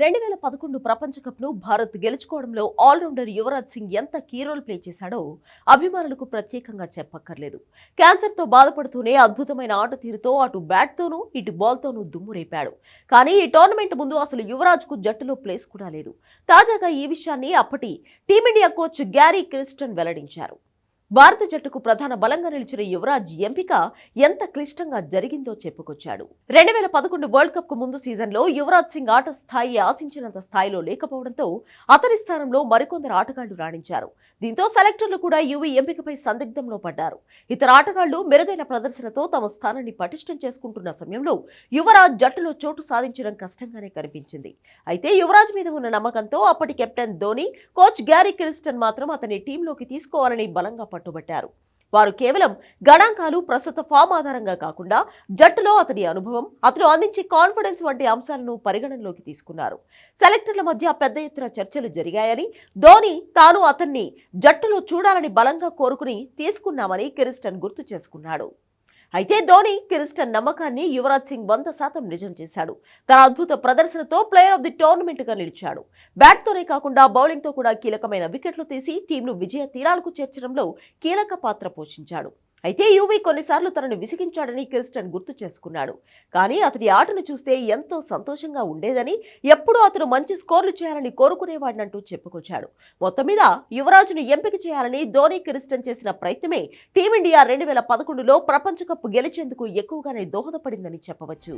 రెండు వేల పదకొండు ప్రపంచ కప్ను భారత్ గెలుచుకోవడంలో ఆల్రౌండర్ యువరాజ్ సింగ్ ఎంత కీ రోల్ ప్లే చేశాడో అభిమానులకు ప్రత్యేకంగా చెప్పక్కర్లేదు. క్యాన్సర్తో బాధపడుతూనే అద్భుతమైన ఆట తీరుతో అటు బ్యాట్తోనూ ఇటు బాల్తోనూ దుమ్ము రేపాడు. కానీ ఈ టోర్నమెంట్ ముందు అసలు యువరాజ్కు జట్టులో ప్లేస్ కూడా లేదు. తాజాగా ఈ విషయాన్ని అప్పటి టీమిండియా కోచ్ గ్యారీ క్రిస్టన్ వెల్లడించారు. భారత జట్టుకు ప్రధాన బలంగా నిలిచిన యువరాజ్ ఎంపిక ఎంత క్లిష్టంగా జరిగిందో చెప్పుకొచ్చాడు. రెండు వేల పదకొండు వరల్డ్ కప్కు ముందు సీజన్లో యువరాజ్ సింగ్ ఆట స్థాయి ఆశించినంత స్థాయిలో లేకపోవడంతో అతని స్థానంలో మరికొందరు ఆటగాళ్ళు రాణించారు. దీంతో సెలెక్టర్లు కూడా యువి ఎంపికపై సందిగ్ధంలో పడ్డారు. ఇతర ఆటగాళ్ళు మెరుగైన ప్రదర్శనతో తమ స్థానాన్ని పటిష్టం చేసుకుంటున్న సమయంలో యువరాజ్ జట్టులో చోటు సాధించడం కష్టంగానే కనిపించింది. అయితే యువరాజ్ మీద ఉన్న నమ్మకంతో అప్పటి captain Dhoni coach Gary Kirsten మాత్రం అతని టీంలోకి తీసుకోవాలని బలంగా పట్టుబట్టారు. వారు కేవలం గణాంకాలు ప్రస్తుత ఫామ్ ఆధారంగా కాకుండా జట్టులో అతని అనుభవం అతను అందించే కాన్ఫిడెన్స్ వంటి అంశాలను పరిగణనలోకి తీసుకున్నారు. సెలెక్టర్ల మధ్య పెద్ద ఎత్తున చర్చలు జరిగాయని ధోని తాను అతన్ని జట్టులో చూడాలని బలంగా కోరుకుని తీసుకున్నామని కిరిస్టన్ గుర్తు చేసుకున్నాడు. అయితే ధోని కిరిస్టన్ నమ్మకాన్ని యువరాజ్ సింగ్ వంద శాతం నిజం చేశాడు. తన అద్భుత ప్రదర్శనతో ప్లేయర్ ఆఫ్ ది టోర్నమెంట్గా నిలిచాడు. బ్యాట్తోనే కాకుండా బౌలింగ్తో కూడా కీలకమైన వికెట్లు తీసి టీంను విజయ తీరాలకు చేర్చడంలో కీలక పాత్ర పోషించాడు. అయితే యువీ కొన్నిసార్లు తనను విసిగించాడని క్రిస్టన్ గుర్తు చేసుకున్నాడు. కానీ అతని ఆటను చూస్తే ఎంతో సంతోషంగా ఉండేదని ఎప్పుడూ అతను మంచి స్కోర్లు చేయాలని కోరుకునేవాడినంటూ చెప్పుకొచ్చాడు. మొత్తం మీద యువరాజును ఎంపిక చేయాలని ధోని క్రిస్టన్ చేసిన ప్రయత్నమే టీమిండియా రెండు వేల పదకొండులో ప్రపంచ కప్ గెలిచేందుకు ఎక్కువగానే దోహదపడిందని చెప్పవచ్చు.